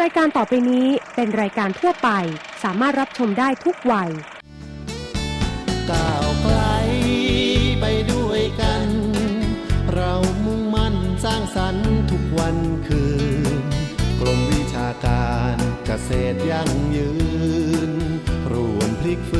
รายการต่อไปนี้เป็นรายการทั่วไป สามารถรับชมได้ทุกวัย ก้าวไกลไปด้วยกัน เรามุ่งมั่นสร้างสรรค์ทุกวันคืน กลมวิชาการเกษตรยั่งยืนรวมพลิกฟื้น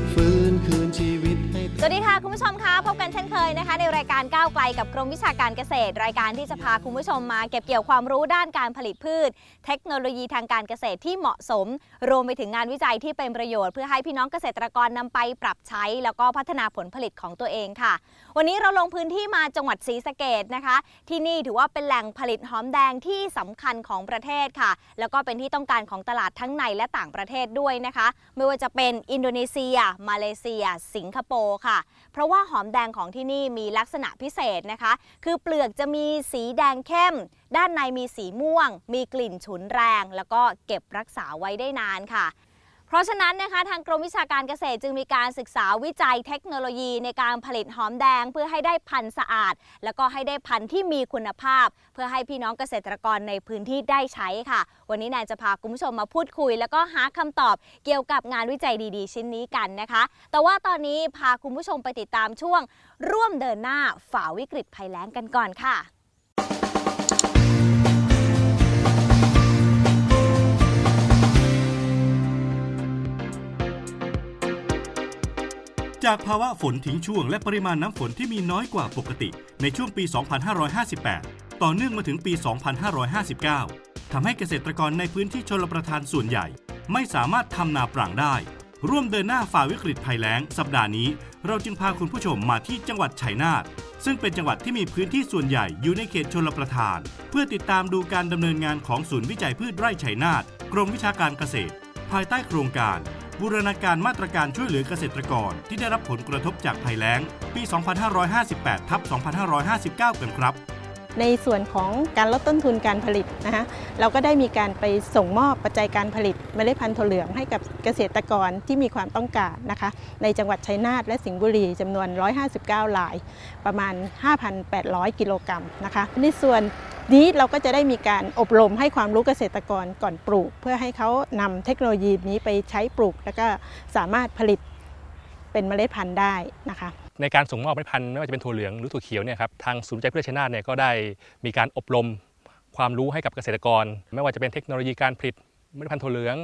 กฟื้นคืนชีวิตให้ สวัสดีค่ะ คุณผู้ชมคะพบกันเช่นเคยนะคะ ในรายการก้าวไกลกับกรมวิชาการเกษตร รายการที่จะพาคุณผู้ชมมาเก็บเกี่ยวความรู้ด้านการผลิตพืช เทคโนโลยีทางการเกษตรที่เหมาะสม รวมไปถึงงานวิจัยที่เป็นประโยชน์เพื่อให้พี่น้องเกษตรกรนำไปปรับใช้ แล้วก็พัฒนาผลผลิตของตัวเองค่ะ วันนี้เราลงพื้นที่มาจังหวัดศรีสะเกดนะคะ ที่นี่ถือว่าเป็นแหล่งผลิตหอมแดงที่สำคัญของประเทศค่ะ แล้วก็เป็นที่ต้องการของตลาดทั้งในและต่างประเทศด้วยนะคะ ไม่ว่าจะเป็นอินโดนีเซีย มาเลเซีย สิงคโปร์ค่ะ เพราะว่าหอมแดงของที่นี่มีลักษณะพิเศษนะคะ คือเปลือกจะมีสีแดงเข้ม ด้านในมีสีม่วง มีกลิ่นฉุนแรง แล้วก็เก็บรักษาไว้ได้นานค่ะ เพราะฉะนั้นนะคะทางกรมวิชาการเกษตรจึงมีการศึกษาวิจัยเทคโนโลยีในการผลิตหอมแดง เพื่อให้ได้พันธุ์สะอาด แล้วก็ให้ได้พันธุ์ที่มีคุณภาพ เพื่อให้พี่น้องเกษตรกรในพื้นที่ได้ใช้ค่ะ วันนี้แนนจะพาคุณผู้ชมมาพูดคุย แล้วก็หาคำตอบเกี่ยวกับงานวิจัยดีๆ ชิ้นนี้กันนะคะ แต่ว่าตอนนี้พาคุณผู้ชมไปติดตามช่วง ร่วมเดินหน้าฝ่าวิกฤตภัยแล้งกันก่อนค่ะ จากภาวะฝนทิ้งช่วงและปริมาณน้ำฝนที่มีน้อยกว่าปกติ ในช่วงปี 2558 ต่อเนื่องมาถึงปี 2559 ทำให้เกษตรกรในพื้นที่ชลประทานส่วนใหญ่ ไม่สามารถทำนาปรังได้ ร่วมเดินหน้าฝ่าวิกฤตภัยแล้ง สัปดาห์นี้ เราจึงพาคุณผู้ชมมาที่จังหวัดชัยนาทซึ่งเป็นจังหวัดที่มีพื้นที่ส่วนใหญ่อยู่ในเขตชลประทาน เพื่อติดตามดูการดำเนินงานของศูนย์วิจัยพืชไร่ชัยนาทกรมวิชาการเกษตร ภายใต้โครงการ บูรณาการมาตรการช่วยเหลือเกษตรกร ที่ได้รับผลกระทบจากภัยแล้ง ปี 2558ทับ2559 กันครับ ในส่วนของการลดต้นทุนการผลิตนะคะเราก็ได้มีการไปส่งมอบปัจจัยการผลิตเมล็ดพันธุ์ถั่วเหลืองให้กับเกษตรกรที่มีความต้องการนะคะในจังหวัดชัยนาทและสิงห์บุรีจำนวน 159 ลาย ประมาณ 5,800 กิโลกรัมนะคะในส่วนนี้เราก็จะได้มีการอบรมให้ความรู้เกษตรกรก่อนปลูก เพื่อให้เขานำเทคโนโลยีนี้ไปใช้ปลูก แล้วก็สามารถผลิตเป็นเมล็ดพันธุ์ได้นะคะ ในการส่งมอบเมล็ดพันธุ์ไม่ว่าจะเป็นถั่วเหลืองหรือถั่วเขียวเนี่ยครับทางศูนย์วิจัยพืชชนาทเนี่ยก็ได้มีการอบรมความรู้ให้กับเกษตรกร ไม่ว่าจะเป็นเทคโนโลยีการผลิตเมล็ดพันธุ์ถั่วเหลือง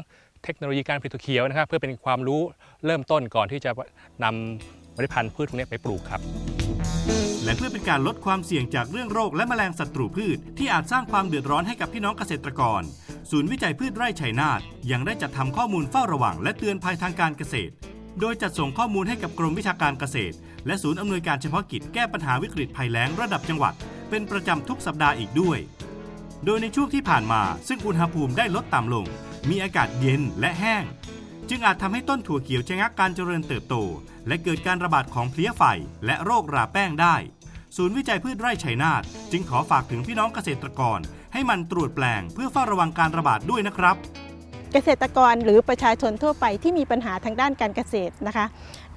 เทคโนโลยีการผลิตถั่วเขียวนะครับ เพื่อเป็นความรู้เริ่มต้นก่อนที่จะนำเมล็ดพันธุ์พืชพวกนี้ไปปลูกครับ และเพื่อเป็นการลดความเสี่ยงจากเรื่องโรคและแมลงศัตรูพืช ที่อาจสร้างความเดือดร้อนให้กับพี่น้องเกษตรกร ศูนย์วิจัยพืชไร่ชัยนาทยังได้จัดทำข้อมูลเฝ้าระวัง และเตือนภัยทางการเกษตร โดยจัดส่งข้อมูลให้กับกรมวิชาการเกษตร และศูนย์อำนวยการเฉพาะกิจแก้ปัญหาวิกฤตภัยแล้งระดับจังหวัด เป็นประจำทุกสัปดาห์อีกด้วย โดยในช่วงที่ผ่านมาซึ่งอุณหภูมิได้ลดต่ำลง มีอากาศเย็นและแห้ง จึงอาจทำให้ต้นถั่วเขียวชะงักการเจริญเติบโต และเกิดการระบาดของเพลี้ยไฟและโรคราแป้งได้ ศูนย์วิจัยพืชไร่ชัยนาทจึงขอฝากถึงพี่น้องเกษตรกร ให้มันตรวจแปลงเพื่อเฝ้าระวังการระบาดด้วยนะครับเกษตรกรหรือประชาชนทั่วไปที่มีปัญหาทางด้านการเกษตรนะคะ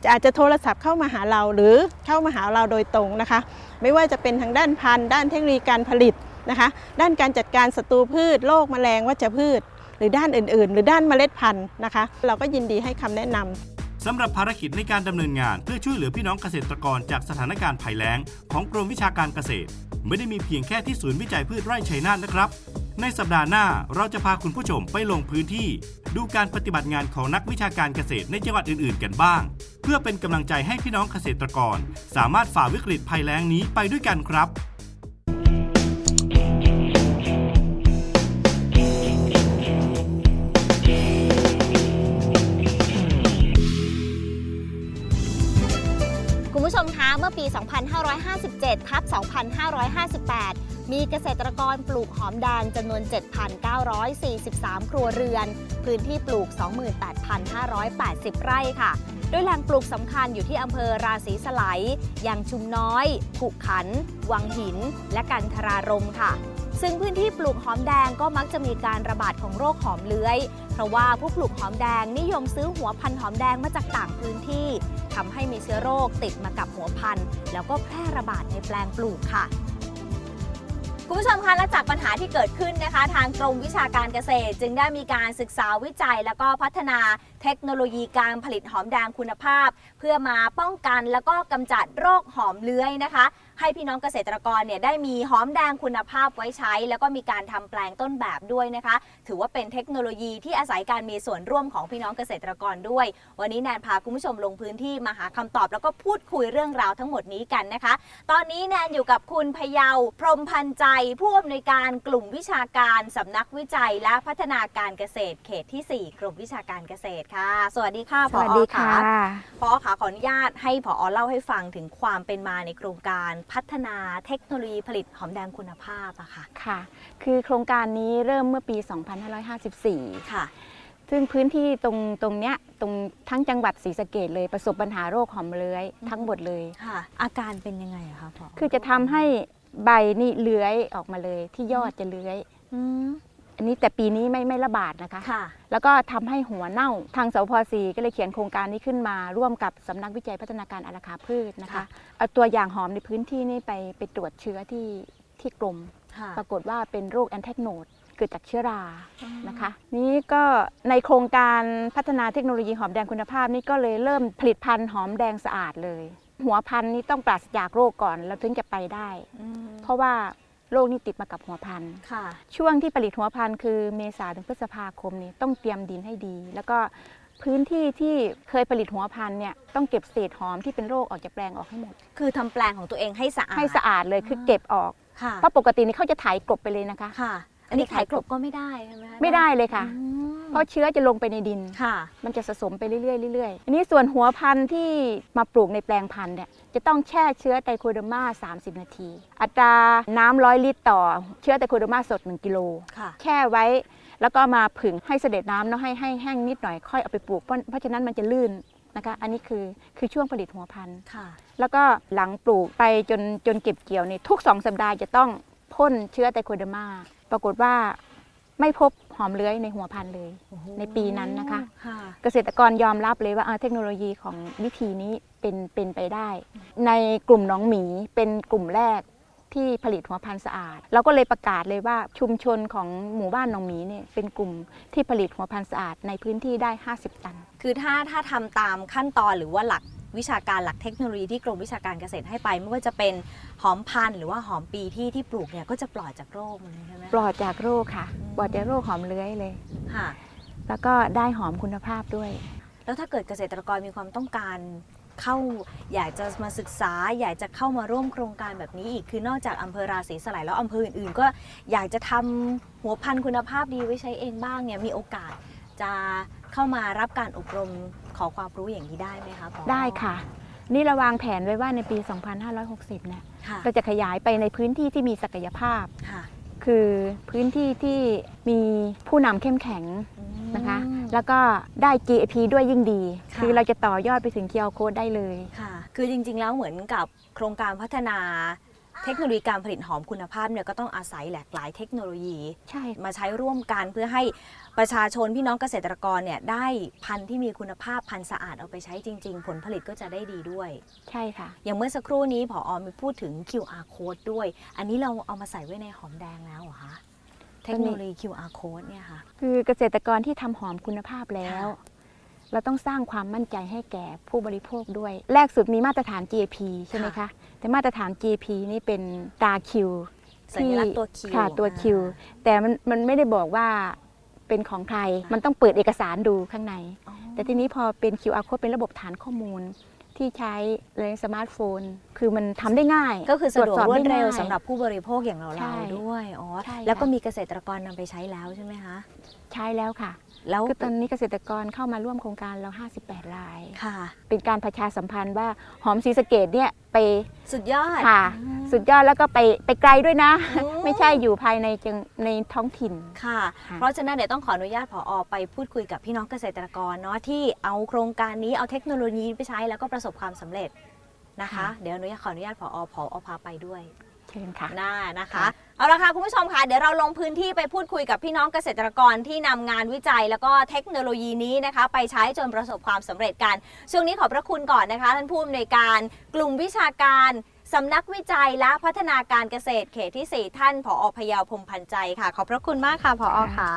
จะอาจจะโทรศัพท์เข้ามาหาเราหรือเข้ามาหาเราโดยตรงนะคะ ไม่ว่าจะเป็นทางด้านพันธุ์ ด้านเทคโนโลยีการผลิตนะคะ ด้านการจัดการศัตรูพืชโรคแมลงวัชพืช หรือด้านอื่น ๆ หรือด้านเมล็ดพันธุ์นะคะ เราก็ยินดีให้คำแนะนำสำหรับภารกิจในการดำเนินงาน เพื่อช่วยเหลือพี่น้องเกษตรกรจากสถานการณ์ภัยแล้ง ของกรมวิชาการเกษตร ไม่ได้มีเพียงแค่ที่ศูนย์วิจัยพืชไร่ชัยนาทนะครับ ในสัปดาห์หน้าเราจะพาคุณผู้ชมไปลงพื้นที่ ดูการปฏิบัติงานของนักวิชาการเกษตรในจังหวัดอื่นๆ กันบ้าง เพื่อเป็นกำลังใจให้พี่น้องเกษตรกร สามารถฝ่าวิกฤตภัยแล้งนี้ไปด้วยกันครับคุณผู้ชมคะเมื่อปี 2557 ทับ 2558 มีเกษตรกรปลูกหอมแดงจำนวน 7,943 ครัวเรือน พื้นที่ปลูก 28,580 ไร่ค่ะ โดยแหล่งปลูกสำคัญอยู่ที่อำเภอราศีสไลยย่างชุมน้อยกุขัน วังหิน และกันทรารมค่ะซึ่งพื้นที่ปลูกหอมแดงก็มักจะมีการระบาดของโรคหอมเลื้อย เพราะว่าผู้ปลูกหอมแดงนิยมซื้อหัวพันธุ์หอมแดงมาจากต่างพื้นที่ทำให้มีเชื้อโรคติดมากับหัวพันธุ์ แล้วก็แพร่ระบาดในแปลงปลูกค่ะ คุณผู้ชมคะและจากปัญหาที่เกิดขึ้นนะคะ ทางกรมวิชาการเกษตร จึงได้มีการศึกษาวิจัย แล้วก็พัฒนาเทคโนโลยีการผลิตหอมแดงคุณภาพ เพื่อมาป้องกันแล้วก็กำจัดโรคหอมเลื้อยนะคะ ให้พี่น้องเกษตรกรเนี่ยได้มีหอมแดงคุณภาพไว้ใช้ แล้วก็มีการทำแปลงต้นแบบด้วยนะคะ ถือว่าเป็นเทคโนโลยีที่อาศัยการมีส่วนร่วมของพี่น้องเกษตรกรด้วย วันนี้แนนพาคุณผู้ชมลงพื้นที่มาหาคำตอบ แล้วก็พูดคุยเรื่องราวทั้งหมดนี้กันนะคะ ตอนนี้แนนอยู่กับคุณพะเยาพรหมพันธ์ใจ ผู้อำนวยการกลุ่มวิชาการสำนักวิจัย และพัฒนาการเกษตร เขตที่ 4 กรมวิชาการเกษตรค่ะ สวัสดีค่ะสวัสดีค่ะพอค่ะขออนุญาตให้พอเล่าให้ฟังถึงความเป็นมาในโครงการพัฒนาเทคโนโลยีผลิตหอมแดงคุณภาพอะค่ะ ค่ะ คือโครงการนี้เริ่มเมื่อปี 2554 ค่ะ ซึ่งพื้นที่ตรงตรงเนี้ยตรงทั้งจังหวัดศรีสะเกดเลยประสบปัญหาโรคหอมเลื้อยทั้งหมดเลย ค่ะ อาการเป็นยังไงอะคะพอคือจะทำให้ใบนี่เลื้อยออกมาเลยที่ยอดจะเลื้อย อืมอันนี้แต่ปีนี้ไม่ไม่ระบาดนะคะ ค่ะ แล้วก็ทำให้หัวเน่าทางสพสีก็เลยเขียนโครงการนี้ขึ้นมา ร่วมกับสำนักวิจัยพัฒนาการอาราคาพืชนะคะค่ะ เอาตัวอย่างหอมในพื้นที่นี่ไปไปตรวจเชื้อที่ที่กรมค่ะ ปรากฏว่าเป็นโรคแอนแทกโนดเกิดจากเชื้อรานะคะ นี้ก็ในโครงการพัฒนาเทคโนโลยีหอมแดงคุณภาพนี่ก็เลยเริ่มผลิตพันธุ์หอมแดงสะอาดเลย หัวพันธุ์นี่ต้องปราศจากโรคก่อน แล้วถึงจะไปได้ อืมเพราะว่า โรคนี่ติดมากับหัวพันธุ์ค่ะ ช่วงที่ผลิตหัวพันธุ์คือเมษาถึงพฤษภาคมนี่ต้องเตรียมดินให้ดี แล้วก็พื้นที่ที่เคยผลิตหัวพันธุ์เนี่ยต้องเก็บเศษหอมที่เป็นโรคออกจากแปลงออกให้หมด คือทำแปลงของตัวเองให้สะอาดให้สะอาดเลยคือเก็บออก ค่ะเพราะปกตินี่เขาจะไถกลบไปเลยนะคะ ค่ะ อันนี้ขายกลบก็ไม่ได้ใช่ไหมคะ ไม่ได้เลยค่ะ อืม เพราะเชื้อจะลงไปในดิน ค่ะ มันจะสะสมไปเรื่อยๆเรื่อยๆ อันนี้ส่วนหัวพันธุ์ที่มาปลูกในแปลงพันธุ์เนี่ยจะต้องแช่เชื้อไตรโคเดอร์มา30 นาที อัตราน้ำร้อยลิตรต่อเชื้อไตรโคเดอร์มาสด 1 กิโล ค่ะ แช่ไว้ แล้วก็มาผึ่งให้เสด็จน้ำแล้วให้ให้แห้งนิดหน่อยค่อยเอาไปปลูกเพราะเพราะฉะนั้นมันจะลื่นนะคะ อันนี้คือคือช่วงผลิตหัวพันธุ์ ค่ะ แล้วก็หลังปลูกไปจนจนเก็บเกี่ยวนี่ทุก 2 สัปดาห์จะต้องพ่นเชื้อไตรโคเดอร์มา ปรากฏว่า ไม่พบหอมเลื้อยในหัวพันธุ์เลย ในปีนั้นนะคะค่ะเกษตรกรยอมรับเลยว่าเออเทคโนโลยีของวิธีนี้เป็นเป็นไปได้ ในกลุ่มหน้องหมีเป็นกลุ่มแรกที่ผลิตหัวพันธุ์สะอาด เราก็เลยประกาศเลยว่าชุมชนของหมู่บ้านหนองหมีเนี่ยเป็นกลุ่มที่ผลิตหัวพันธุ์สะอาดในพื้นที่ได้ 50 ตัน คือถ้าถ้าทำตามขั้นตอนหรือว่าหลัก วิชาการหลักเทคโนโลยีที่กรมวิชาการเกษตรให้ไป ไม่ว่าจะเป็นหอมพันธุ์หรือว่าหอมปีที่ที่ปลูกเนี่ยก็จะปลอดจากโรคเลยใช่ไหมปลอดจากโรคค่ะ ปลอดจากโรคหอมเลื้อยเลย ค่ะ แล้วก็ได้หอมคุณภาพด้วย แล้วถ้าเกิดเกษตรกรมีความต้องการเข้าอยากจะมาศึกษา อยากจะเข้ามาร่วมโครงการแบบนี้อีกคือนอกจากอำเภอราศีสลายแล้วอำเภออื่นๆ ก็อยากจะทำหัวพันธุ์คุณภาพดีไว้ใช้เองบ้างเนี่ยมีโอกาสจะเข้ามารับการอบรม ขอความรู้อย่างนี้ได้ไหมคะผอได้ค่ะ นี่เราวางแผนไว้ว่าในปี 2560 เนี่ยค่ะเราจะขยายไปในพื้นที่ที่มีศักยภาพ ค่ะคือพื้นที่ที่มีผู้นำเข้มแข็งนะคะ แล้วก็ได้ GAP ด้วยยิ่งดี ค่ะ คือเราจะต่อยอดไปถึง QR Code ได้เลย ค่ะ คือจริงๆ แล้วเหมือนกับโครงการพัฒนา เทคโนโลยีการผลิตหอมคุณภาพเนี่ยก็ต้องอาศัยหลากหลายเทคโนโลยีใช่มาใช้ร่วมกันเพื่อให้ประชาชนพี่น้องเกษตรกรเนี่ยได้พันธุ์ที่มีคุณภาพพันธุ์สะอาดเอาไปใช้จริง ๆ ผลผลิตก็จะได้ดีด้วย ใช่ค่ะ อย่างเมื่อสักครู่นี้ผออมีพูดถึง QR code ด้วย อันนี้เราเอามาใส่ไว้ในหอมแดงแล้วเหรอคะเทคโนโลยี QR code เนี่ยค่ะ คือเกษตรกรที่ทำหอมคุณภาพแล้ว เราต้องสร้างความมั่นใจให้แก่ผู้บริโภคด้วย แรกสุดมีมาตรฐาน GAP ใช่ไหมคะแต่ มาตรฐาน GAP นี่เป็นตราคิวสัญลักษณ์ตัว Q ค่ะตัวคิวอ่าแต่มันมันไม่ได้บอกว่าเป็นของใคร มันต้องเปิดเอกสารดูข้างในอ๋อแต่ทีนี้พอเป็น QR code เป็นระบบฐานข้อมูลที่ใช้ในสมาร์ทโฟน คือมันทำได้ง่าย ก็คือสะดวกตจสอบรวดไเร็วง่ายสำหรับผู้บริโภคอย่างเราใช่เราด้วยอ๋อใช่แล้วก็ค่ะมีเกษตรกรนำไปใช้แล้วใช่ไหมคะใช้แล้วค่ะแล้วคือตอนนี้เกษตรกรเข้ามาร่วมโครงการเรา 58 รายค่ะ เป็นการประชาสัมพันธ์ว่าหอมศรีสะเกดเนี่ยไปสุดยอดค่ะอืมสุดยอดแล้วก็ไปไปไกลด้วยนะอืมไม่ใช่อยู่ภายในจังในท้องถิ่นค่ะค่ะ เพราะฉะนั้นเดี๋ยวต้องขออนุญาตผอไปพูดคุยกับพี่น้องเกษตรกรเนาะที่เอาโครงการนี้เอาเทคโนโลยีไปใช้แล้วก็ประสบความสำเร็จ นะคะ เดี๋ยวอนุญาตขออนุญาตผอผอพาไปด้วยเชิญค่ะหน้านะคะค่ะเอาละค่ะคุณผู้ชมค่ะเดี๋ยวเราลงพื้นที่ไปพูดคุยกับพี่น้องเกษตรกรที่นำงานวิจัย แล้วก็เทคโนโลยีนี้นะคะ ไปใช้จนประสบความสำเร็จกัน ช่วงนี้ขอบพระคุณก่อนนะคะท่านผู้อำนวยการกลุ่มวิชาการสำนักวิจัยและพัฒนาการเกษตรเขตที่ 4 ท่านผอพยาวพรหมพันธ์ใจค่ะ ขอบพระคุณมากค่ะผอค่ะ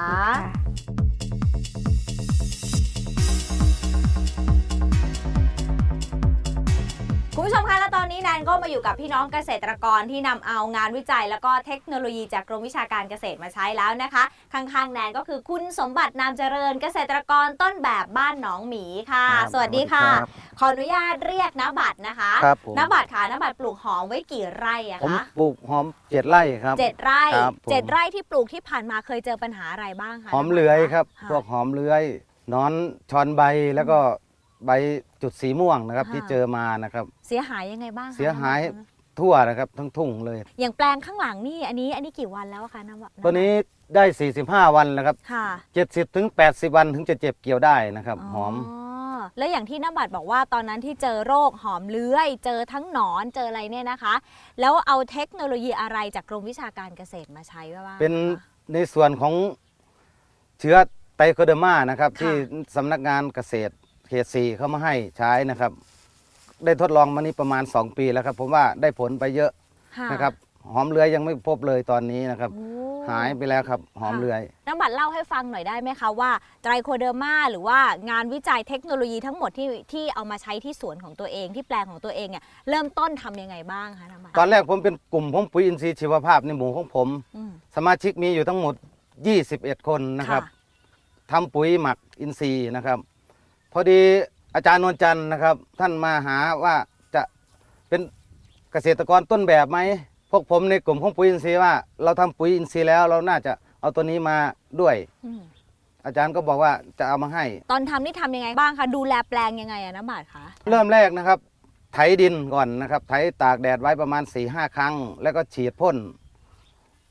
คุณผู้ชมคะ และตอนนี้แนนก็มาอยู่กับพี่น้องเกษตรกรที่นำเอางานวิจัย แล้วก็เทคโนโลยีจากกรมวิชาการเกษตรมาใช้แล้วนะคะ ข้างๆแนนก็คือคุณสมบัตินามเจริญเกษตรกรต้นแบบบ้านหนองหมีค่ะครับสวัสดีค่ะสวัสดีครับขออนุญาตเรียกนบัตรนะคะครับผมนบัตรค่ะนบัตรปลูกหอมไว้กี่ไร่อะผมคะปลูกหอมเจ็ดไร่ครับเจ็ดไร่ครับผมเจ็ดไร่ที่ปลูกที่ผ่านมาเคยเจอปัญหาอะไรบ้างคะหอมเลื้อยครับะพวกหอมเลื้อยหนอนชอนใบแล้วก็ ใบจุดสีม่วงนะครับค่ะที่เจอมานะครับ เสียหายยังไงบ้างคะเสียหายน้ำมันทั่วนะครับทั้งทุ่งเลย อย่างแปลงข้างหลังนี่อันนี้อันนี้กี่วันแล้วอะคะน้ำบัตรตัวนี้ได้ 45 วันแล้วครับค่ะ 70ถึง80 วันถึงจะเจ็บเกี่ยวได้นะครับ หอม แล้วอย่างที่น้ำบัตรบอกว่าตอนนั้นที่เจอโรคหอมเลื้อย เจอทั้งหนอนเจออะไรเนี่ยนะคะ แล้วเอาเทคโนโลยีอะไรจากกรมวิชาการเกษตรมาใช้บ้างเป็นคะ ในส่วนของเชื้อไตรโคเดอร์มานะครับ ค่ะ ที่สำนักงานเกษตร เขตสีเขามาให้ใช้นะครับ ได้ทดลองมานี่ประมาณ 2 ปีแล้วครับ ผมว่าได้ผลไปเยอะค่ะนะครับหอมเลื้อยยังไม่พบเลยตอนนี้นะครับโอ้หายไปแล้วครับหอมเลื้อยน้ำบัตรเล่าให้ฟังหน่อยได้ไหมคะว่าไตรโคเดอร์มาหรือว่างานวิจัยเทคโนโลยีทั้งหมดที่ที่เอามาใช้ที่สวนของตัวเองที่แปลงของตัวเองเนี่ยเริ่มต้นทำยังไงบ้างคะน้ำบัตรตอนแรกผมเป็นกลุ่มของปุ๋ยอินทรีย์ชีวภาพในหมู่ของผมอืมสมาชิกมีอยู่ทั้งหมด 21 คนนะครับค่ะทำปุ๋ยหมักอินทรีย์นะครับ พอดีอาจารย์นวลจันทร์นะครับ ท่านมาหาว่าจะเป็นเกษตรกรต้นแบบไหมพวกผมในกลุ่มของปุ๋ยอินทรีย์ว่า เราทำปุ๋ยอินทรีย์แล้วเราน่าจะเอาตัวนี้มาด้วย อืมอาจารย์ก็บอกว่าจะเอามาให้ ตอนทำนี่ทำยังไงบ้างคะดูแลแปลงยังไงอะน้ำบัตรคะเริ่มแรกนะครับ ไถดินก่อนนะครับ ไถตากแดดไว้ประมาณ4ีหครั้ง แล้วก็ฉีดพ่น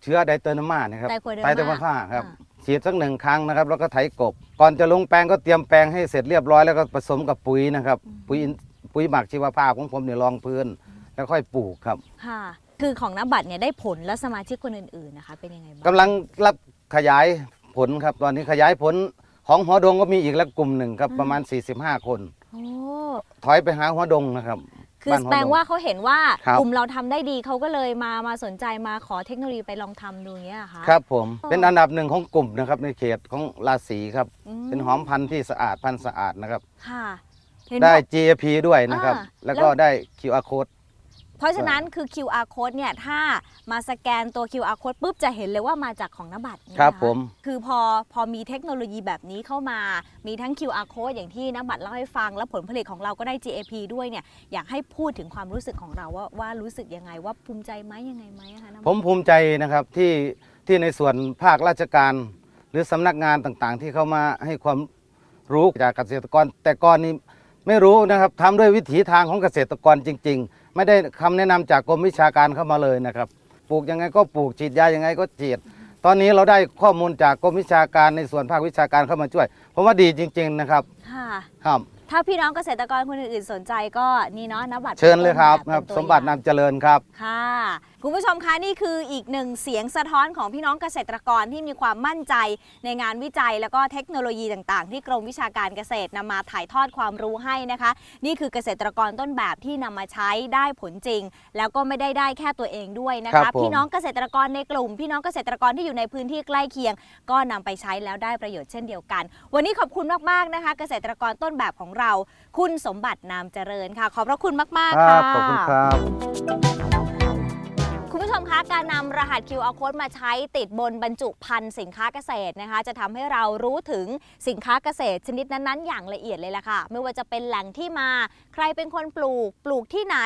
เชื้อไดเตอร์นามานะครับไตรโคเดอร์ไตมาเตอร์นามาครับ อ่า ฉีดสักหนึ่งครั้งนะครับ แล้วก็ไถกบ ก่อนจะลงแปลงก็เตรียมแปลงให้เสร็จเรียบร้อยแล้วก็ผสมกับปุ๋ยนะครับ ปุ๋ยอินปุ๋ยหมักชีวภาพของผมเนี่ยรองพื้น แล้วค่อยปลูกครับ ค่ะ คือของน้ำบัตรเนี่ยได้ผลแล้วสมาชิกคนอื่นๆนะคะเป็นยังไงบ้างกำลังรับขยายผลครับ ตอนนี้ขยายผลของหัวดงก็มีอีกแล้วกลุ่มหนึ่งครับประมาณ 45 คน โอ้ ถอยไปหาหัวดงนะครับ คือบ้านหัวดงแปลว่าเขาเห็นว่าครับกลุ่มเราทำได้ดีเขาก็เลยมามาสนใจมาขอเทคโนโลยีไปลองทำดูอย่างเงี้ยเหรอคะครับผมเป็นอันดับหนึ่งของกลุ่มนะครับในเขตของราศีครับมเป็นหอมพันธุ์ที่สะอาดพันธุ์สะอาดนะครับค่ะเห็นได้บอก GAP ด้วยนะครับอ่าแล้วก็แล้วได้ QR code เพราะฉะนั้นคือ QR code เนี่ยถ้ามาสแกนตัว QR code ปุ๊บจะเห็นเลยว่ามาจากของนบัตรครับนะะผมคือพอพอมีเทคโนโลยีแบบนี้เข้ามามีทั้ง QR code อย่างที่นบัตรเล่าให้ฟัง แล้วผลผลิตของเราก็ได้ GAP ด้วยเนี่ยอยากให้พูดถึงความรู้สึกของเราว่าว่ารู้สึกยังไงว่าภูมิใจไหมยังไงไหมอะคะน้ำผมภูมิใจนะครับที่ที่ในส่วนภาคราชการ หรือสำนักงานต่างๆ ที่เข้ามาให้ความรู้จากเกษตรกร แต่ก่อนนี้ไม่รู้นะครับทำด้วยวิถีทางของเกษตรกรจริง ๆ ไม่ได้คำแนะนำจากกรมวิชาการเข้ามาเลยนะครับ ปลูกยังไงก็ปลูกฉีดยายังไงก็ฉีด ตอนนี้เราได้ข้อมูลจากกรมวิชาการในส่วนภาควิชาการเข้ามาช่วยผมว่าดีจริง ๆนะครับค่ะ ครับ ถ้าพี่น้องเกษตรกรคนอื่นๆสนใจก็นี่เนาะนบัตรเชิญเลยครับป็นครับตัวสมบัติอย่งนำเจริญครับ ค่ะ คุณผู้ชมคะนี่คืออีกหนึ่งเสียงสะท้อนของพี่น้องเกษตรกรที่มีความมั่นใจในงานวิจัย แล้วก็เทคโนโลยีต่างๆ ที่กรมวิชาการเกษตรนำมาถ่ายทอดความรู้ให้นะคะ นี่คือเกษตรกรต้นแบบที่นำมาใช้ได้ผลจริง แล้วก็ไม่ได้ได้แค่ตัวเองด้วยนะครัคะบผม พี่น้องเกษตรกรในกลุ่ม พี่น้องเกษตรกรที่อยู่ในพื้นที่ใกล้เคียง ก็นำไปใช้แล้วได้ประโยชน์เช่นเดียวกัน วันนี้ขอบคุณมากๆนะคะ เกษตรกรต้นแบบของเรา คุณสมบัตินามเจริญค่ะ ขอบพระคุณมากๆครัค่ะบขอบคุณครับ คุณผู้ชมคะการนำรหัส QR code มาใช้ติดบนบรรจุภัณฑ์สินค้าเกษตรนะคะ จะทำให้เรารู้ถึงสินค้าเกษตรชนิดนั้นๆ อย่างละเอียดเลยล่ะค่ะ ไม่ว่าจะเป็นแหล่งที่มา ใครเป็นคนปลูก ปลูกที่ไหน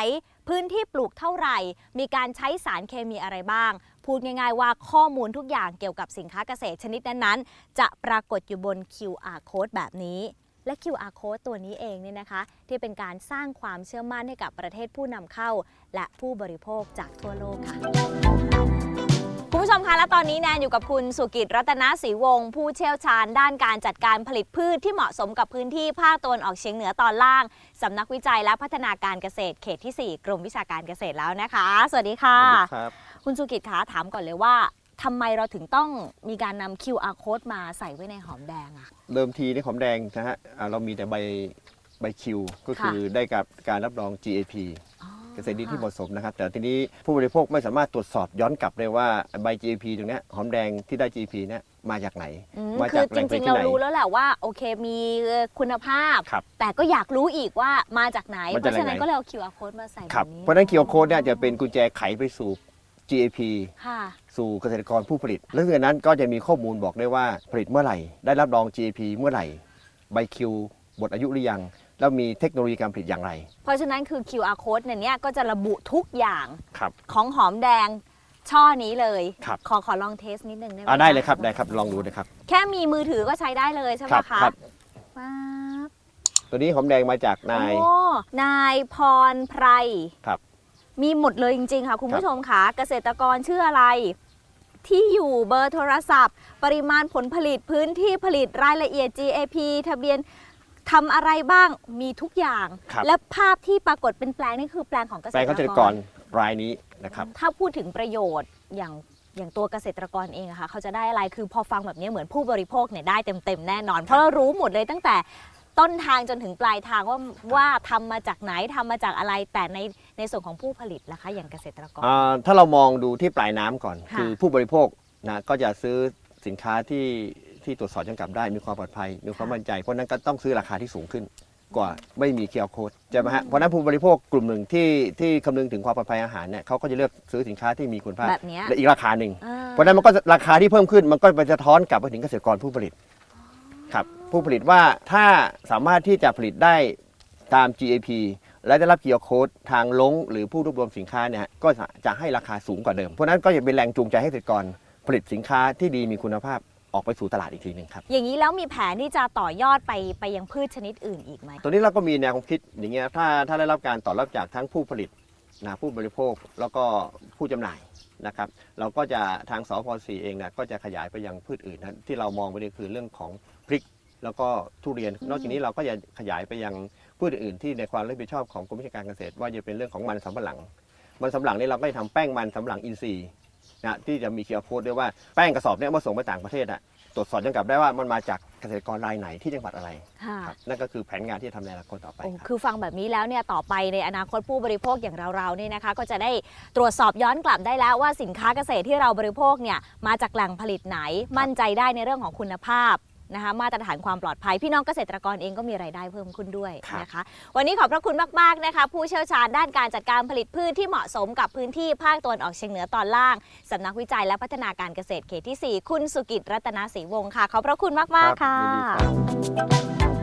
พื้นที่ปลูกเท่าไหร่ มีการใช้สารเคมีอะไรบ้าง พูดง่ายๆว่าข้อมูลทุกอย่างเกี่ยวกับสินค้าเกษตรชนิดนั้นๆ จะปรากฏอยู่บน QR code แบบนี้ และ QR code ตัวนี้เองเนี่ยนะคะ ที่เป็นการสร้างความเชื่อมั่นให้กับประเทศผู้นำเข้า และผู้บริโภคจากทั่วโลกค่ะ คุณผู้ชมคะ และตอนนี้แนนอยู่กับคุณสุกิจรัตนศรีวงศ์ผู้เชี่ยวชาญ ด้านการจัดการผลิตพืชที่เหมาะสมกับพื้นที่ภาคตะวันออกเฉียงเหนือตอนล่างสำนักวิจัยและพัฒนาการเกษตรเขตที่ 4 กรมวิชาการเกษตรแล้วนะคะ สวัสดีค่ะ ครับ คุณสุกิจคะถามก่อนเลยว่า ทำไมเราถึงต้องมีการนำ QR code มาใส่ไว้ในหอมแดงอะ เดิมทีในหอมแดงนะฮะอ่าเรามีแต่ใบใบคิว ก็คือได้กับการรับรอง GAP เกษตรดีที่เหมาะสมนะครับ แต่ทีนี้ผู้บริโภคไม่สามารถตรวจสอบย้อนกลับได้ว่าใบ GAP ตรงเนี้ยหอมแดงที่ได้ GAP เนี่ยมาจากไหน อืมมาคืจากอแหจล่งผลิริตงๆ ที่เราไหน รู้แล้วแหละว่าโอเคมีคุณภาพ ครับแต่ก็อยากรู้อีกว่ามาจากไหน มาเพจากราะฉะนั้นไหน ก็เลยเอา QR code มาใส่ครับแบบนี้เพราะฉะนั้น QR code เนี่ยจะเป็นกุญแจไขไปสู่ GAP ค่ะ สู่เกษตรกรผู้ผลิต แล้วจากนั้นก็จะมีข้อมูลบอกได้ว่าผลิตเมื่อไหร่ ได้รับรอง GAP เมื่อไหร่ ใบคิวหมดอายุหรือยัง แล้วมีเทคโนโลยีการผลิตอย่างไร เพราะฉะนั้นคือ QR code เนี่ยเนี่ยก็จะระบุทุกอย่างครับ ของหอมแดงช่อนี้เลย ครับ ขอขอลองเทสนิดนึงได้ไหมอ่าได้ะเลยครับได้ครับลองดูนะครับ แค่มีมือถือก็ใช้ได้เลยใช่ไหมครับคะครับว้าบตัวนี้หอมแดงมาจากนาย โอ้นายพรไพร ครับ มีหมดเลยจริง ๆ ค่ะ คุณผู้ชมค่ะเกษตรกรชื่ออะไร ที่อยู่เบอร์โทรศัพท์ ปริมาณผลผลิตพื้นที่ผลิตรายละเอียด GAP ทะเบียนทำอะไรบ้างมีทุกอย่าง ครับและภาพที่ปรากฏเป็นแปลงนี่คือแปลงของเกษแปลงตเกรษตรกกรรรายนี้นะครับ ถ้าพูดถึงประโยชน์อย่างอย่างตัวเกษตรกรเองอะค่ะเขาจะได้อะไรคือพอฟังแบบนี้เหมือนผู้บริโภคเนี่ยได้เต็มๆแน่นอน เพราะเรารู้หมดเลยตั้งแต่ ต้นทางจนถึงปลายทางว่าว่าทำมาจากไหนทำมาจากอะไรแต่ในในส่วนของผู้ผลิตล่ะคะ อย่างเกษตรกร อ่าถ้าเรามองดูที่ปลายน้ำก่อน ค่ะ คือผู้บริโภคนะก็จะซื้อสินค้าที่ที่ตรวจสอบจำกัดได้มีความปลอดภัย มีความมั่นใจ เพราะฉะนั้นก็ต้องซื้อราคาที่สูงขึ้น กว่าไม่มีเคียวโคดใช่ไหมฮะเพราะฉะนั้นผู้บริโภคกลุ่มหนึ่งที่ที่คำนึงถึงความปลอดภัยอาหารเนี่ยเขาก็จะเลือกซื้อสินค้าที่มีคุณภาพแบบเนี้ย และอีกราคาหนึ่ง อ่าเพราะฉะนั้นมันก็ราคาที่เพิ่มขึ้นมันก็ไปสะท้อนกลับไปถึงเกษตรกรผู้ผลิตครับ ผู้ผลิตว่าถ้าสามารถที่จะผลิตได้ตาม GAP และได้รับเกียร์โค้ดทางลงหรือผู้รวบรวมสินค้าเนี่ยก็จะให้ราคาสูงกว่าเดิม เพราะฉะนั้นก็จะเป็นแรงจูงใจให้เกษตรกรผลิตสินค้าที่ดีมีคุณภาพออกไปสู่ตลาดอีกทีหนึ่งครับ อย่างนี้แล้วมีแผนที่จะต่อยอดไปไปยังพืชชนิดอื่นอีกไหมตัวนี้เราก็มีแนวความคิดอย่างเงี้ยถ้าถ้าได้รับการตอบรับจากทั้งผู้ผลิตนะผู้บริโภคแล้วก็ผู้จำหน่ายนะครับ เราก็จะทางสพสีเองนะก็จะขยายไปยังพืชอื่นนะที่เรามองไปนี่คือเรื่องของพริก แล้วก็ทุเรียน นอกจากนี้เราก็จะขยายไปยังพืชอื่นที่ในความรับผิดชอบของกรมวิชาการเกษตร ว่าจะเป็นเรื่องของมันสำปะหลัง มันสำปะหลังนี่เราก็จะทำแป้งมันสำปะหลังอินทรีย์นะที่จะมีเคียร์โค้ดด้วยว่าแป้งกระสอบเนี้มาส่งไปต่างประเทศอะตรวจสอบยังกลับได้ว่ามันมาจากเกษตรกรรายไหนที่จังหวัดอะไรค่ะ ครับนั่นก็คือแผนงานที่จะทำในอนาคตต่อไปโอ้ครับ คือฟังแบบนี้แล้วเนี่ยต่อไปในอนาคตผู้บริโภคอย่างเราๆเนี่ยนะคะ ก็จะได้ตรวจสอบย้อนกลับได้แล้วว่าสินค้าเกษตรที่เราบริโภคเนี่ยมาจากแหล่งผลิตไหนมั่นใจได้ในเรื่องของคุณภาพ นะคะมาตรฐานความปลอดภัย พี่น้องเกษตรกรเองก็มีรายได้เพิ่มขึ้นด้วยครับนะคะ วันนี้ขอบพระคุณมากๆนะคะ ผู้เชี่ยวชาญด้านการจัดการผลิตพืชที่เหมาะสมกับพื้นที่ภาคตะวันออกเฉียงเหนือตอนล่างสำนักวิจัยและพัฒนาการเกษตรเขตที่ 4 คุณสุกิจรัตนศรีวงศ์ค่ะขอบพระคุณมากๆค่ะยินดีครับคุณ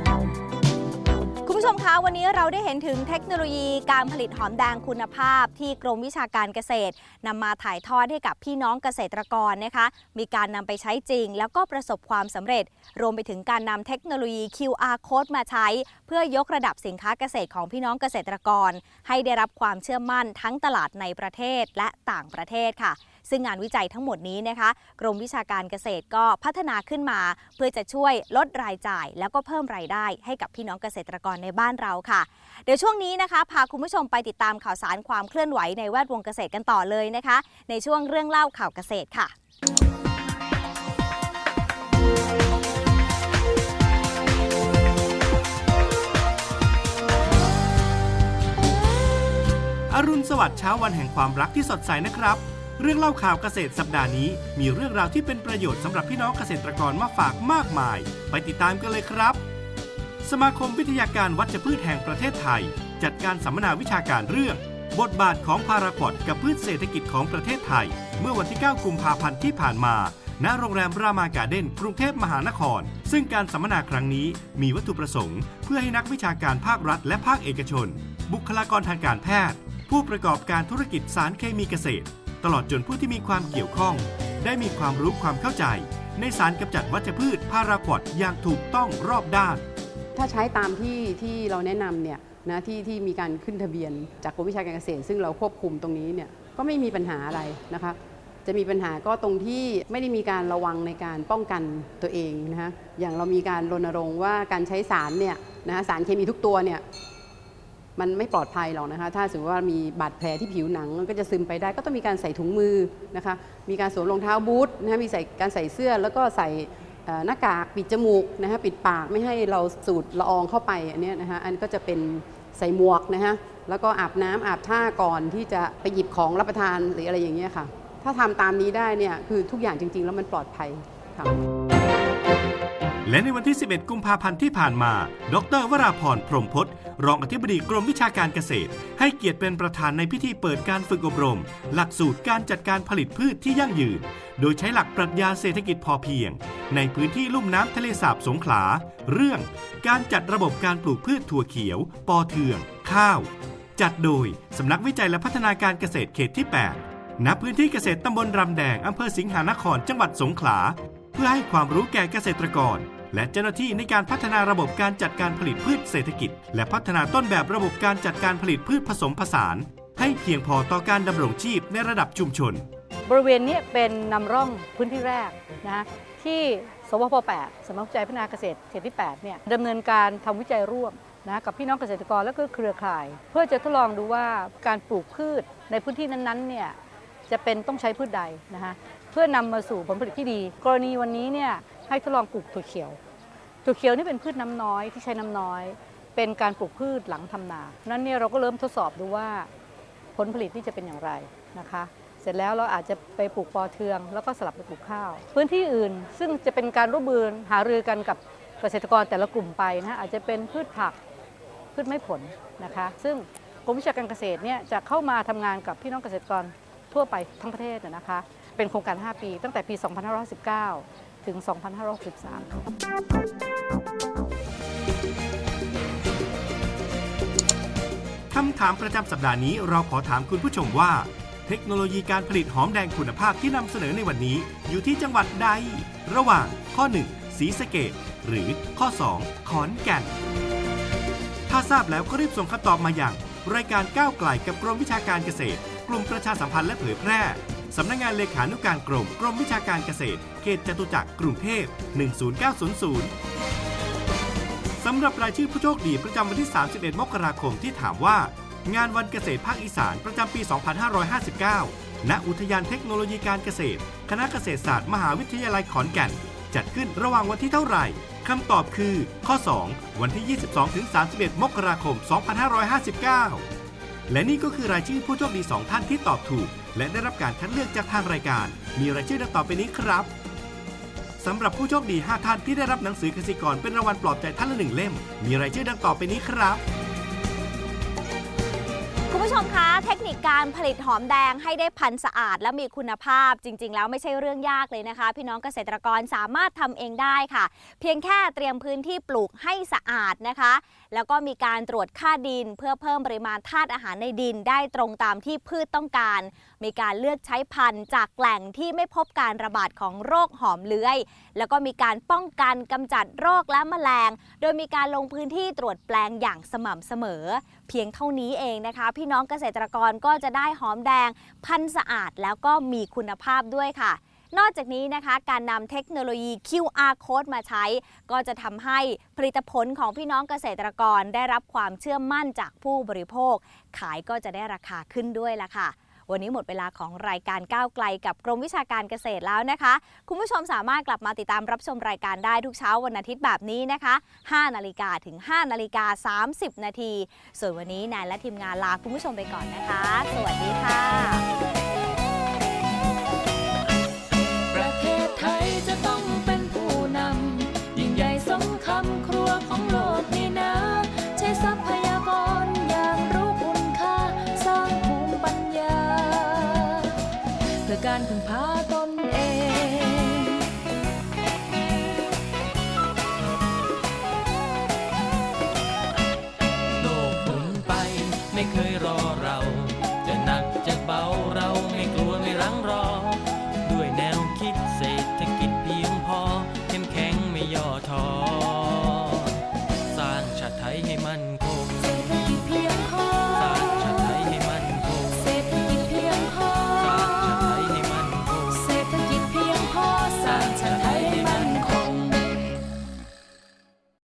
ผู้ชมคะวันนี้เราได้เห็นถึงเทคโนโลยีการผลิตหอมแดงคุณภาพ ที่กรมวิชาการเกษตรนำมาถ่ายทอดให้กับพี่น้องเกษตรกรนะคะ มีการนำไปใช้จริง แล้วก็ประสบความสำเร็จ รวมไปถึงการนำเทคโนโลยี QR code มาใช้ เพื่อยกระดับสินค้าเกษตรของพี่น้องเกษตรกร ให้ได้รับความเชื่อมั่นทั้งตลาดในประเทศและต่างประเทศค่ะ ซึ่งงานวิจัยทั้งหมดนี้นะคะ กรมวิชาการเกษตรก็พัฒนาขึ้นมา เพื่อจะช่วยลดรายจ่าย แล้วก็เพิ่มรายได้ให้กับพี่น้องเกษตรกรในบ้านเราค่ะ เดี๋ยวช่วงนี้นะคะ พาคุณผู้ชมไปติดตามข่าวสารความเคลื่อนไหวในแวดวงเกษตรกันต่อเลยนะคะ ในช่วงเรื่องเล่าข่าวเกษตรค่ะอรุณสวัสดิ์เช้าวันแห่งความรักที่สดใสนะครับ เรื่องเล่าข่าวเกษตรสัปดาห์นี้ มีเรื่องราวที่เป็นประโยชน์สำหรับพี่น้องเกษตรกรมาฝากมากมาย ไปติดตามกันเลยครับ สมาคมวิทยาการวัชพืชแห่งประเทศไทย จัดการสัมมนาวิชาการเรื่อง บทบาทของพาราควอดกับพืชเศรษฐกิจของประเทศไทย เมื่อวันที่ 9 กุมภาพันธ์ที่ผ่านมาณโรงแรมรามาการ์เด้นกรุงเทพมหานคร ซึ่งการสัมมนาครั้งนี้มีวัตถุประสงค์ เพื่อให้นักวิชาการภาครัฐและภาคเอกชน บุคลากรทางการแพทย์ ผู้ประกอบการธุรกิจสารเคมีเกษตร ตลอดจนผู้ที่มีความเกี่ยวข้อง ได้มีความรู้ความเข้าใจ ในสารกำจัดวัชพืชพาราควอดอย่างถูกต้องรอบด้าน ถ้าใช้ตามที่ที่เราแนะนำเนี่ยนะที่ที่มีการขึ้นทะเบียน จากกรมวิชาการเกษตร ซึ่งเราควบคุมตรงนี้เนี่ยก็ไม่มีปัญหาอะไรนะคะจะมีปัญหาก็ตรงที่ไม่ได้มีการระวังในการป้องกันตัวเองนะคะอย่างเรามีการรณรงค์ว่าการใช้สารเนี่ยนะะสารเคมีทุกตัวเนี่ย มันไม่ปลอดภัยหรอกนะคะ ถ้าสมมติว่ามีบาดแผลที่ผิวหนังมันก็จะซึมไปได้ ก็ต้องมีการใส่ถุงมือนะคะ มีการสวมรองเท้าบูทนะคะมีใส่การใส่เสื้อแล้วก็ใส่หน้ากากปิดจมูกนะฮะปิดปากไม่ให้เราสูดละอองเข้าไปอันนี้นะฮะอันก็จะเป็นใส่หมวกนะฮะแล้วก็อาบน้ำอาบท่าก่อนที่จะไปหยิบของรับประทานหรืออะไรอย่างเงี้ยค่ะ ถ้าทำตามนี้ได้เนี่ยคือทุกอย่างจริง ๆ แล้วมันปลอดภัยค่ะ และในวันที่ 11 กุมภาพันธ์ที่ผ่านมา ดร วราพร พรหมพศรองอธิบดีกรมวิชาการเกษตร ให้เกียรติเป็นประธานในพิธีเปิดการฝึกอบรม หลักสูตรการจัดการผลิตพืชที่ยั่งยืน โดยใช้หลักปรัชญาเศรษฐกิจพอเพียง ในพื้นที่ลุ่มน้ำทะเลสาบสงขลา เรื่องการจัดระบบการปลูกพืชถั่วเขียว ปอเทือง ข้าว จัดโดยสำนักวิจัยและพัฒนาการเกษตรเขตที่ 8 ณ พื้นที่เกษตรตำบลรำแดงอำเภอสิงหานคร จังหวัดสงขลา เพื่อให้ความรู้แก่เกษตรกร และเจ้าหน้าที่ในการพัฒนาระบบการจัดการผลิตพืชเศรษฐกิจ และพัฒนาต้นแบบระบบการจัดการผลิตพืชผสมผสาน ให้เพียงพอต่อการดำรงชีพในระดับชุมชน บริเวณนี้เป็นนำร่องพื้นที่แรกนะที่สวพ 8สำนักวิจัยพัฒนาเกษตรเขตที่8เนี่ยดำเนินการทำวิจัยร่วมนะกับพี่น้องเกษตรกรและก็เครือข่าย เพื่อจะทดลองดูว่าการปลูกพืชในพื้นที่นั้นๆเนี่ยจะเป็นต้องใช้พืชใดนะคะเพื่อนำมาสู่ผลผลิตที่ดี กรณีวันนี้เนี่ย ให้ทดลองปลูกถั่วเขียว ถั่วเขียวนี่เป็นพืชน้ำน้อยที่ใช้น้ำน้อย เป็นการปลูกพืชหลังทำนานั้นเนี่ยเราก็เริ่มทดสอบดูว่าผลผลิตที่จะเป็นอย่างไรนะคะ เสร็จแล้วเราอาจจะไปปลูกปอเทือง แล้วก็สลับไปปลูกข้าว พื้นที่อื่นซึ่งจะเป็นการร่วมมือหารือกันกับเกษตรกรแต่ละกลุ่มไปนะอาจจะเป็นพืชผักพืชไม้ผลนะคะ ซึ่งกรมวิชาการเกษตรเนี่ยจะเข้ามาทำงานกับพี่น้องเกษตรกรทั่วไปทั้งประเทศนะนะคะ เป็นโครงการ 5 ปี ตั้งแต่ปี 2519 ถึง 2563คำถามประจำสัปดาห์นี้เราขอถามคุณผู้ชมว่า เทคโนโลยีการผลิตหอมแดงคุณภาพที่นำเสนอในวันนี้ อยู่ที่จังหวัดใด ระหว่างข้อ 1. ศรีสะเกดหรือข้อ 2. ขอนแก่น ถ้าทราบแล้วก็รีบส่งคำตอบมาอย่าง รายการก้าวไกลกับกรมวิชาการเกษตร กลุ่มประชาสัมพันธ์และเผยแพร่สำนักงานเลขานุการกรมกรมวิชาการเกษตร เขตจตุจักรกรุงเทพ 10900 สำหรับรายชื่อผู้โชคดีประจำวันที่ 31 มกราคมที่ถามว่า งานวันเกษตรภาคอีสานประจำปี 2559 ณ อุทยานเทคโนโลยีการเกษตร คณะเกษตรศาสตร์มหาวิทยาลัยขอนแก่น จัดขึ้นระหว่างวันที่เท่าไหร่คำตอบคือ ข้อ 2 วันที่ 22-31 มกราคม 2559 และนี่ก็คือรายชื่อผู้โชคดี 2 ท่านที่ตอบถูก และได้รับการคัดเลือกจากทางรายการ มีรายชื่อดังต่อไปนี้ครับ สำหรับผู้โชคดี 5 ท่านที่ได้รับหนังสือกสิกรเป็นรางวัลปลอบใจท่านละหนึ่งเล่ม มีรายชื่อดังต่อไปนี้ครับ คุณผู้ชมคะ เทคนิคการผลิตหอมแดงให้ได้พันธุ์สะอาดและมีคุณภาพจริง ๆ แล้วไม่ใช่เรื่องยากเลยนะคะ พี่น้องเกษตรกรสามารถทำเองได้ค่ะ เพียงแค่เตรียมพื้นที่ปลูกให้สะอาดนะคะ แล้วก็มีการตรวจค่าดิน เพื่อเพิ่มปริมาณธาตุอาหารในดินได้ตรงตามที่พืชต้องการ มีการเลือกใช้พันธุ์จากแหล่งที่ไม่พบการระบาดของโรคหอมเลื้อย แล้วก็มีการป้องกันกำจัดโรคและแมลง โดยมีการลงพื้นที่ตรวจแปลงอย่างสม่ำเสมอ เพียงเท่านี้เองนะคะ พี่น้องเกษตรกรก็จะได้หอมแดงพันธุ์สะอาดแล้วก็มีคุณภาพด้วยค่ะ นอกจากนี้นะคะการนำเทคโนโลยี QR code มาใช้ ก็จะทำให้ผลิตผลของพี่น้องเกษตรกรได้รับความเชื่อมั่นจากผู้บริโภค ขายก็จะได้ราคาขึ้นด้วยละค่ะวันนี้หมดเวลาของรายการก้าวไกลกับกรมวิชาการเกษตรแล้วนะคะ คุณผู้ชมสามารถกลับมาติดตามรับชมรายการได้ทุกเช้าวันอาทิตย์แบบนี้นะคะ 5 นาฬิกาถึง 5 นาฬิกา 30 นาที ส่วนวันนี้นายและทีมงานลาคุณผู้ชมไปก่อนนะคะ สวัสดีค่ะประ การพึ่งพา